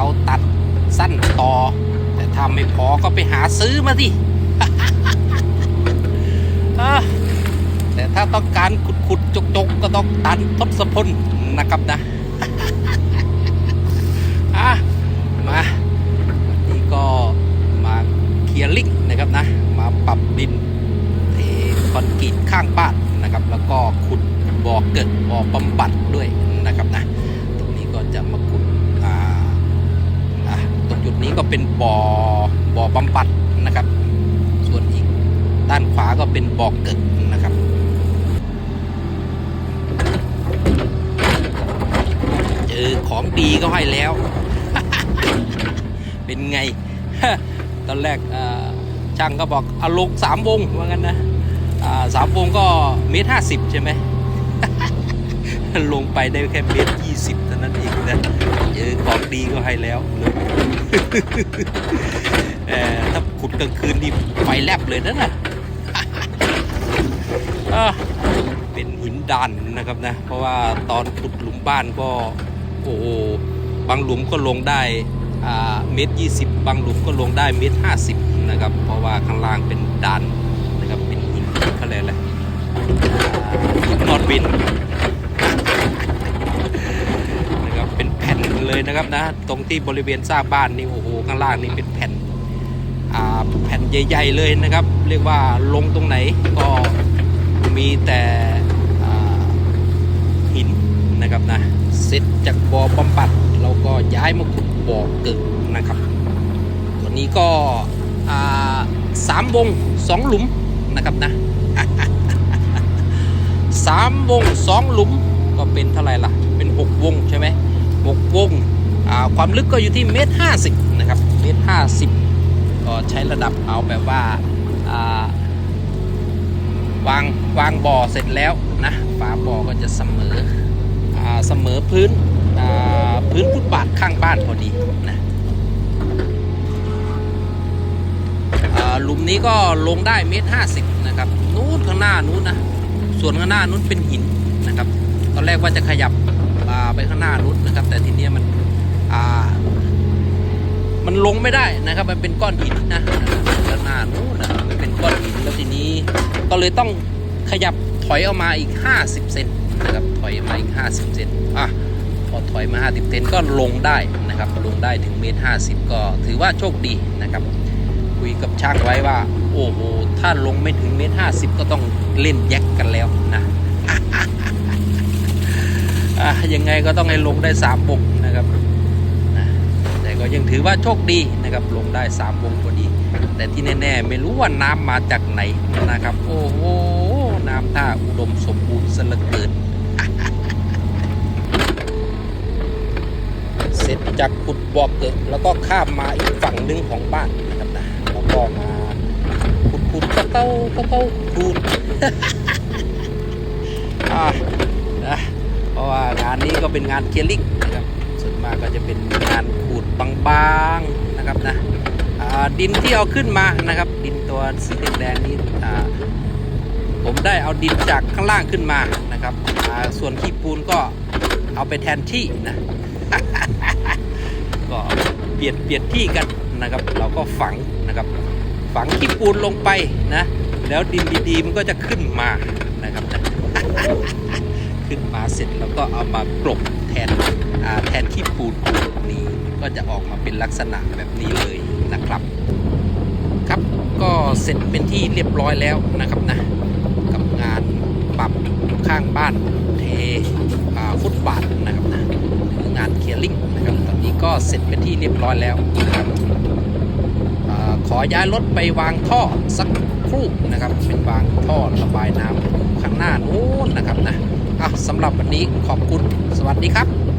เอาตัดสั้นต่อ แต่ถ้าไม่พอก็ไปหาซื้อมาสิแต่ถ้าต้องการขุดขุดจกจกก็ต้องตันทศพลนะครับนะอะมาวันนี้ก็มาเคลียร์ลิงนะครับนะ มาปรับดินเทคอนกรีตข้างบ้านนะครับ แล้วก็ขุดบ่อเกิดบ่อบำบัดด้วย นี้ก็เป็นบ่อบ่อบำบัดนะครับ ส่วนอีกด้านขวาก็เป็นบ่อเกิดนะครับเจอของดีก็ให้แล้ว เป็นไง ตอนแรกช่างก็บอกเอาลงสามวงว่างั้นนะสามวงก็เมตรห้าสิบใช่ไหมลงไปได้แค่เมตรยี่สิบ ดีก็ให้แล้วเออถ้าขุดกลางคืนนี่ไฟแลบเลยนะนะะเป็นหินดานนะครับนะ เพราะว่าตอนขุดหลุมบ้านก็ โอ้โหบางหลุมก็ลงได้เมตรยี่สิบบางหลุมก็ลงได้เมตรห้าสิบนะครับ เพราะว่าข้างล่างเป็นดานนะครับเป็นหินเขาเรียกอะไรหินนอนบินนะครับเป็นแผ่น เลยนะครับนะ ตรงที่บริเวณสร้างบ้านนี่โอ้โหข้างล่างนี่เป็นแผ่นแผ่นใหญ่ๆเลยนะครับ เรียกว่าลงตรงไหนก็มีแต่หินนะครับนะเสร็จจากบ่อบำบัดเราก็ย้ายมาขุดบ่อเกิดนะครับ ตัวนี้ก็สามวงสองหลุมนะครับนะสามวงสองหลุมก็เป็นเท่าไหร่ล่ะ เป็นหกวงใช่ไหมหกวง ความลึกก็อยู่ที่เมตรห้าสิบนะครับเมตรห้าสิบก็ใช้ระดับเอาแบบว่าาวางวางบ่อเสร็จแล้วนะฝาบ่อก็จะเสมออเสมอพื้นพื้นฟุตบาทข้างบ้านพอดีนะหลุมนี้ก็ลงได้เมตรห้าสิบนะครับนู้นข้างหน้านู้นนะส่วนข้างหน้านู้นเป็นหินนะครับ ตอนแรกว่าจะขยับไปข้างหน้านู้นนะครับ แต่ทีนี้มัน อ่า มันลงไม่ได้นะครับ มันเป็นก้อนหินนะข้างหน้านู้นนะมันเป็นก้อนหินแล้วทีนี้ ก็เลยต้องขยับถอยออกมาอีก 50 เซนนะครับ ถอยออกมาอีก 50 เซนอะพอถอยมา 50 เซนก็ลงได้นะครับ ลงได้ถึงเมตร50 ก็ถือว่าโชคดีนะครับ คุยกับช่างไว้ว่า โอ้โห ถ้าลงไม่ถึงเมตร50 ก็ต้องเล่นแยกกันแล้วนะอะยังไงก็ต้องให้ลงได้3วงนะครับนะแต่ ก็ยังถือว่าโชคดีนะครับลงได้ 3 วงพอดี แต่ที่แน่ๆ ไม่รู้ว่าน้ำมาจากไหนนะครับ โอ้โหน้ำท่าอุดมสมบูรณ์สลือเกินเสร็จจากขุดบ่อเกิดแล้วก็ข้ามมาอีกฝั่งหนึ่งของบ้านนะครับนะแล้วก็มาขุดขุดตะเต้าตะเต้าขุดอ่านะเพราะว่างานนี้ก็เป็นงานเคลียร์ลิงนะครับส่วนมากก็จะเป็นงาน บางๆนะครับนะดินที่เอาขึ้นมานะครับ ดินตัวสีแดงๆนี้ผมได้เอาดินจากข้างล่างขึ้นมานะครับส่วนขี้ปูนก็เอาไปแทนที่นะก็เปลี่ยนเปลี่ยนที่กันนะครับ เราก็ฝังนะครับ ฝังขี้ปูนลงไปนะ แล้วดินดีๆมันก็จะขึ้นมานะครับนะ ขึ้นมาเสร็จแล้วก็เอามากลบแทนแทนขี้ปูนนี่ก็จะออกมาเป็นลักษณะแบบนี้เลยนะครับครับก็เสร็จเป็นที่เรียบร้อยแล้วนะครับนะกับงานปรับข้างบ้านเทฟุตบาทนะครับนะงานเคลียร์ลิงนะครับตอนนี้ก็เสร็จเป็นที่เรียบร้อยแล้วนะครับอ่าขอย้ายรถไปวางท่อสักครู่นะครับเป็นวางท่อระบายน้ำข้างหน้านู้นนะครับนะ อะสำหรับวันนี้ขอบคุณสวัสดีครับ